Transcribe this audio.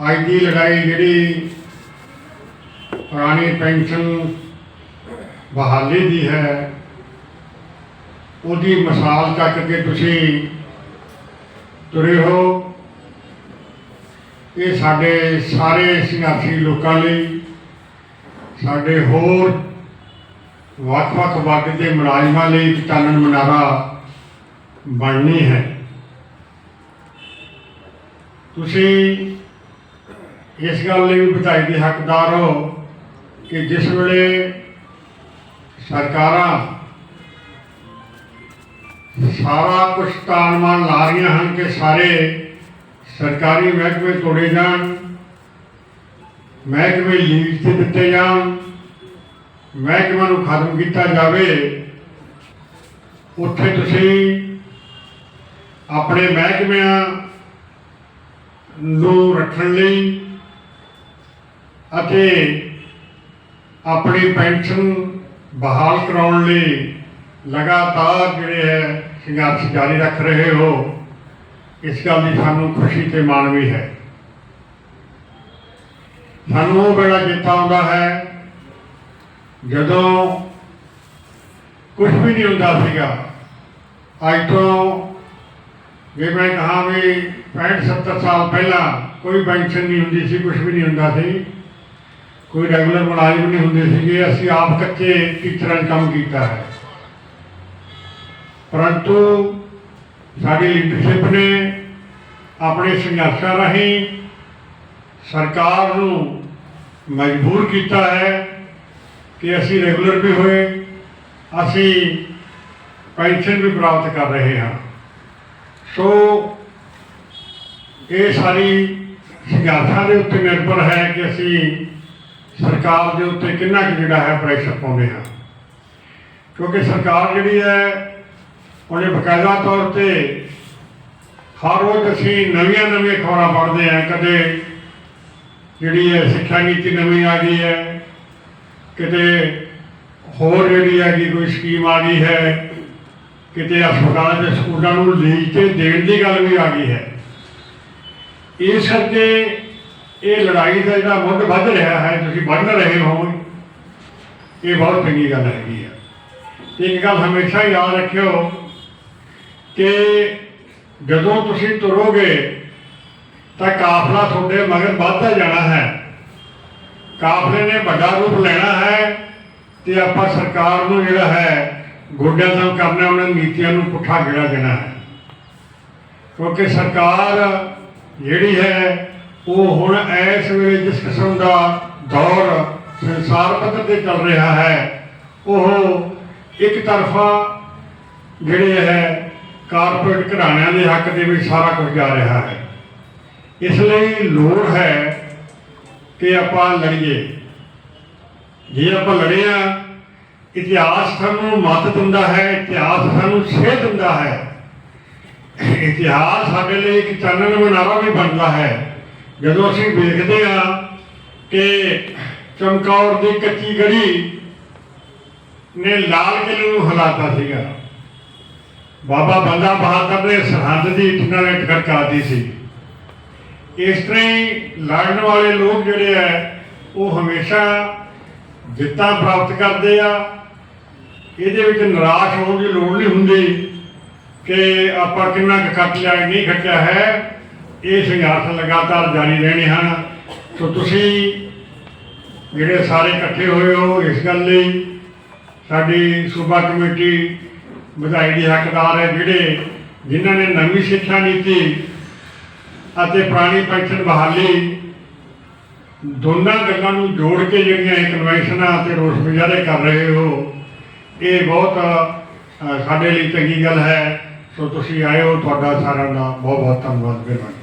ਅੱਜ ਦੀ ਲੜਾਈ ਜਿਹੜੀ ਪੁਰਾਣੀ ਪੈਨਸ਼ਨ ਬਹਾਲੀ ਦੀ ਹੈ, ਉਹਦੀ ਮਿਸਾਲ ਚੱਕ ਕੇ ਤੁਸੀਂ ਤੁਰੇ ਹੋ। ਇਹ ਸਾਡੇ ਸਾਰੇ ਸੰਘਰਸ਼ੀ ਲੋਕਾਂ ਲਈ, ਸਾਡੇ ਹੋਰ ਵੱਖ-ਵੱਖ ਵਰਗ ਦੇ ਮੁਲਾਜ਼ਮਾਂ ਲਈ ਚਾਨਣ ਮਨਾਰਾ ਬਣਨੀ ਹੈ। ਤੁਸੀਂ ਇਸ ਗੱਲ ਲਈ ਵੀ ਵਧਾਈ ਦੇ ਹੱਕਦਾਰ ਹੋ ਕਿ ਜਿਸ ਵੇਲੇ ਸਰਕਾਰਾਂ ਸਾਰਾ ਕੁਝ ਤਾਨਮਾਨ ਲਾ ਰਹੀਆਂ ਹਨ ਕਿ ਸਾਰੇ ਸਰਕਾਰੀ ਮਹਿਕਮੇ ਤੋੜੇ ਜਾਣ, ਮਹਿਕਮੇ ਲੀਜ਼ ਤੇ ਦਿੱਤੇ ਜਾਣ, ਮਹਿਕਮਾ ਨੂੰ ਖਤਮ ਕੀਤਾ ਜਾਵੇ, ਉੱਥੇ ਤੁਸੀਂ ਆਪਣੇ ਮਹਿਕਮਿਆਂ ਨੂੰ ਰੱਖਣ ਲਈ ਅਤੇ ਆਪਣੀ ਪੈਨਸ਼ਨ ਬਹਾਲ ਕਰਾਉਣ ਲਈ ਲਗਾਤਾਰ ਜਿਹੜੇ ਹੈ ਸੰਘਰਸ਼ ਜਾਰੀ ਰੱਖ ਰਹੇ ਹੋ, ਇਸ ਗੱਲ ਦੀ ਸਾਨੂੰ ਖੁਸ਼ੀ ਤੇ ਮਾਣ ਵੀ ਹੈ। ਸਾਨੂੰ ਉਹ ਵੇਲਾ ਚੇਤਾ ਆਉਂਦਾ ਹੈ, ਜਦੋਂ ਕੁਝ ਵੀ ਨਹੀਂ ਹੁੰਦਾ ਸੀਗਾ, ਅੱਜ ਤੋਂ ਜੇ ਮੈਂ ਕਹਾਂ ਵੀ 65 70 ਸਾਲ ਪਹਿਲਾਂ ਕੋਈ ਪੈਨਸ਼ਨ ਨਹੀਂ ਹੁੰਦੀ ਸੀ ਕੁਝ ਵੀ ਨਹੀਂ ਹੁੰਦਾ ਸੀ ਕੋਈ ਰੈਗੂਲਰ ਮੁਲਾਜ਼ਮ ਨਹੀਂ ਹੁੰਦੇ ਸੀਗੇ, ਅਸੀਂ ਆਪ ਕੱਚੇ ਟੀਚਰਾਂ 'ਚ ਕੰਮ ਕੀਤਾ ਹੈ। ਪਰੰਤੂ ਸਾਡੀ ਲੀਡਰਸ਼ਿਪ ਨੇ ਆਪਣੇ ਸੰਘਰਸ਼ਾਂ ਰਾਹੀਂ ਸਰਕਾਰ ਨੂੰ ਮਜਬੂਰ ਕੀਤਾ ਹੈ ਕਿ ਅਸੀਂ ਰੈਗੂਲਰ ਵੀ ਹੋਏ, ਅਸੀਂ ਪੈਨਸ਼ਨ ਵੀ ਪ੍ਰਾਪਤ ਕਰ ਰਹੇ ਹਾਂ। ਸੋ ਇਹ ਸਾਰੀ ਸੰਘਰਸ਼ਾਂ ਦੇ ਉੱਤੇ ਨਿਰਭਰ ਹੈ ਕਿ ਅਸੀਂ ਸਰਕਾਰ ਦੇ ਉੱਤੇ ਕਿੰਨਾ ਕੁ ਜਿਹੜਾ ਹੈ ਪ੍ਰੈਸ਼ਰ ਪਾਉਂਦੇ ਹਾਂ। ਕਿਉਂਕਿ ਸਰਕਾਰ ਜਿਹੜੀ ਹੈ, ਉਹਨੇ ਬਕਾਇਦਾ ਤੌਰ ਤੇ ਹਰ ਰੋਜ਼ ਅਸੀਂ ਨਵੀਆਂ ਨਵੀਆਂ ਖਬਰਾਂ ਪੜ੍ਹਦੇ ਹਾਂ। ਕਦੇ ਜਿਹੜੀ ਹੈ ਸਿੱਖਿਆ ਨੀਤੀ ਨਵੀਂ ਆ ਗਈ ਹੈ, ਕਿਤੇ ਹੋਰ ਜਿਹੜੀ ਹੈਗੀ ਕੋਈ ਸਕੀਮ ਆ ਗਈ ਹੈ, ਕਿਤੇ ਹਸਪਤਾਲਾਂ ਦੇ ਸਕੂਲਾਂ ਨੂੰ ਲੀਜ਼ ਤੇ ਦੇਣ ਦੀ ਗੱਲ ਵੀ ਆ ਗਈ ਹੈ। ਇਸ ਕਰਕੇ ਇਹ ਲੜਾਈ ਦਾ ਜਿਹੜਾ ਮੁੱਢ ਵੱਧ ਰਿਹਾ ਹੈ, ਤੁਸੀਂ ਵੱਢ ਰਹੇ ਹੋ, ਇਹ ਬਹੁਤ ਚੰਗੀ ਗੱਲ ਹੈਗੀ ਆ। ਇੱਕ ਗੱਲ ਹਮੇਸ਼ਾ ਯਾਦ ਰੱਖਿਓ ਕਿ ਜਦੋਂ ਤੁਸੀਂ ਤੁਰੋਗੇ, ਤਾਂ ਕਾਫਲਾ ਤੁਹਾਡੇ ਮਗਰ ਵੱਧਦਾ ਜਾਣਾ ਹੈ। ਕਾਫਲੇ ਨੇ ਵੱਡਾ ਰੂਪ ਲੈਣਾ ਹੈ ਤੇ ਆਪਾਂ ਸਰਕਾਰ ਨੂੰ ਜਿਹੜਾ ਹੈ, ਗੋਡਿਆਂ ਤੋਂ ਕਰਨਾ, ਉਹਨਾਂ ਨੀਤੀਆਂ ਨੂੰ ਪੁੱਠਾ ਗੇੜਾ ਦੇਣਾ ਹੈ। ਕਿਉਂਕਿ ਸਰਕਾਰ ਜਿਹੜੀ ਹੈ ਉਹ ਹੁਣ ਇਸ ਵੇਲੇ ਜਿਸ ਕਿਸਮ ਦਾ ਦੌਰ ਸੰਸਾਰ ਪੱਧਰ ਤੇ ਚੱਲ ਰਿਹਾ ਹੈ, ਉਹ ਇੱਕ ਤਰਫਾ ਜਿਹੜੇ ਹੈ ਕਾਰਪੋਰੇਟ ਘਰਾਣਿਆਂ ਦੇ ਹੱਕ ਦੇ ਵਿੱਚ ਸਾਰਾ ਕੁਝ ਜਾ ਰਿਹਾ ਹੈ। ਇਸ ਲਈ ਲੋੜ ਹੈ ਕਿ ਆਪਾਂ ਲੜੀਏ। ਜੇ ਆਪਾਂ ਲੜੇ ਆ ਇਤਿਹਾਸ ਸਾਨੂੰ ਮੱਤ ਦਿੰਦਾ ਹੈ, ਇਤਿਹਾਸ ਸਾਨੂੰ ਸੇਧ ਦਿੰਦਾ ਹੈ। ਇਤਿਹਾਸ ਸਾਡੇ ਲਈ ਇੱਕ ਚਾਨਣ ਮਨਾਰਾ ਵੀ ਬਣਦਾ ਹੈ। ਜਦੋਂ ਅਸੀਂ ਵੇਖਦੇ ਆ ਕਿ ਚਮਕੌਰ ਦੀ ਕੱਚੀ ਗੜੀ ਨੇ ਲਾਲ ਕਿਲੇ ਨੂੰ ਹਿਲਾਤਾ ਸੀਗਾ। ਬਾਬਾ ਬੰਦਾ ਬਹਾਦਰ ਨੇ ਸਰਹੰਦ ਦੀ ਇੱਟ ਨਾਲ ਖੜਕਾਤੀ ਸੀ। ਇਸ ਤਰ੍ਹਾਂ ਹੀ ਲੜਨ ਵਾਲੇ ਲੋਕ ਜਿਹੜੇ ਆ, ਉਹ ਹਮੇਸ਼ਾ ਜਿੱਤਾਂ ਪ੍ਰਾਪਤ ਕਰਦੇ ਆ। ਇਹਦੇ ਵਿੱਚ ਨਿਰਾਸ਼ ਹੋਣ ਦੀ ਲੋੜ ਨਹੀਂ ਹੁੰਦੀ ਕਿ ਆਪਾਂ ਕਿੰਨਾ ਕੁ ਖੱਟ ਲਿਆ ਨਹੀਂ ਖੱਟਿਆ ਹੈ। ਇਹ ਸੰਘਰਸ਼ ਲਗਾਤਾਰ ਜਾਰੀ ਰਹਿਣੇ ਹਨ। ਸੋ ਤੁਸੀਂ ਜਿਹੜੇ ਸਾਰੇ ਇਕੱਠੇ ਹੋਏ ਹੋ ਇਸ ਗੱਲ ਲਈ, ਸਾਡੀ ਸੂਬਾ ਕਮੇਟੀ ਵਧਾਈ ਦੀ ਹੱਕਦਾਰ ਹੈ, ਜਿਹੜੇ ਜਿਨ੍ਹਾਂ ਨੇ ਨਵੀਂ ਸਿੱਖਿਆ ਨੀਤੀ ਅਤੇ ਪੁਰਾਣੀ ਪੈਨਸ਼ਨ ਬਹਾਲੀ ਦੋਨਾਂ ਗੱਲਾਂ ਨੂੰ ਜੋੜ ਕੇ ਜਿਹੜੀਆਂ ਇਹ ਕਨਵੈਨਸ਼ਨਾਂ ਅਤੇ ਰੋਸ ਮੁਜ਼ਾਹਰੇ ਕਰ ਰਹੇ ਹੋ, ਇਹ ਬਹੁਤ ਸਾਡੇ ਲਈ ਚੰਗੀ ਗੱਲ ਹੈ। ਸੋ ਤੁਸੀਂ ਆਏ ਹੋ ਤੁਹਾਡਾ ਸਾਰਿਆਂ ਦਾ ਬਹੁਤ ਬਹੁਤ ਧੰਨਵਾਦ, ਮਿਹਰਬਾਨੀ।